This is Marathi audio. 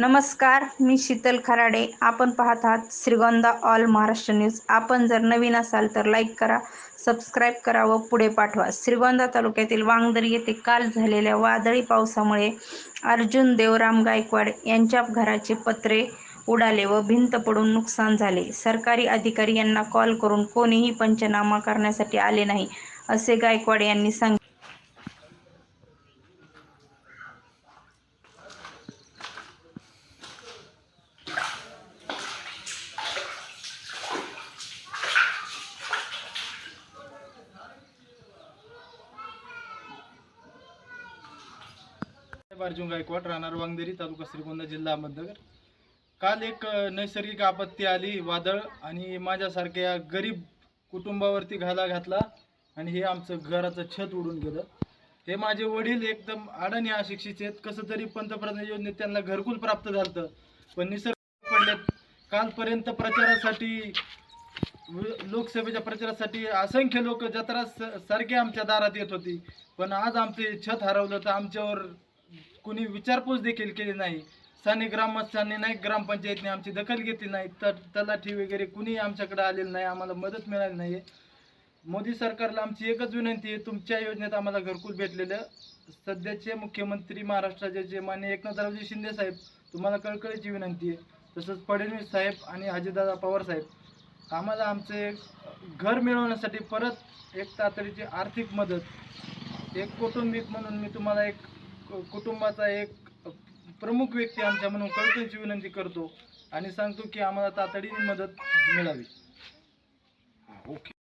नमस्कार मी शीतल खराडे. आपण पाहत आहात श्रीगोंदा ऑल महाराष्ट्र न्यूज. आपण जर नवीन असाल तर लाईक करा सबस्क्राईब करा व पुढे पाठवा. श्रीगोंदा तालुक्यातील वांगदरी येथे काल झालेल्या वादळी पावसामुळे अर्जुन देवराम गायकवाड यांच्या घराचे पत्रे उडाले व भिंत पडून नुकसान झाले. सरकारी अधिकारी यांना कॉल करून कोणीही पंचनामा करण्यासाठी आले नाही असे गायकवाड यांनी सांगितले. अर्जुन गायकवाड राहणार वांगदेरी तालुका श्रीगोंदा जिल्हा अहमदनगर. काल एक नैसर्गिक आपत्ती आली वादळ आणि माझ्यासारख्या गरीब कुटुंबावरती घाला घातला आणि हे आमचं घराचं छत उडून गेलं. हे माझे वडील एकदम अडाणी अशिक्षित आहेत. कसं तरी पंतप्रधान योजनेत त्यांना घरकुल प्राप्त झालं पण निसर्ग पडलेत. कालपर्यंत प्रचारासाठी लोकसभेच्या प्रचारासाठी असंख्य लोक जत्रा स- सारखे आमच्या दारात येत होती. पण आज आमचे छत हरवलं तर आमच्यावर कुणी विचारपूस देखील केली नाही. स्थानिक ग्रामस्थांनी नाही ग्रामपंचायतने आमची दखल घेतली नाही. तर तलाठी वगैरे कुणीही आमच्याकडे आलेलं नाही. आम्हाला मदत मिळाली नाही. मोदी सरकारला आमची एकच विनंती आहे. तुमच्या योजनेत आम्हाला घरकुल भेटलेलं. सध्याचे मुख्यमंत्री महाराष्ट्राचे जे मान्य एकनाथरावजी शिंदे साहेब तुम्हाला कळकळीची विनंती आहे. तसंच फडणवीस साहेब आणि अजितदादा पवार साहेब आम्हाला आमचे घर मिळवण्यासाठी परत एक तातडीची आर्थिक मदत एक कौटुंबिक म्हणून मी तुम्हाला एक कुटुंबाचा एक प्रमुख व्यक्ती आमच्या म्हणून कळकळीची विनंती करतो आणि सांगतो की आम्हाला तातडीने मदत मिळावी. ओके.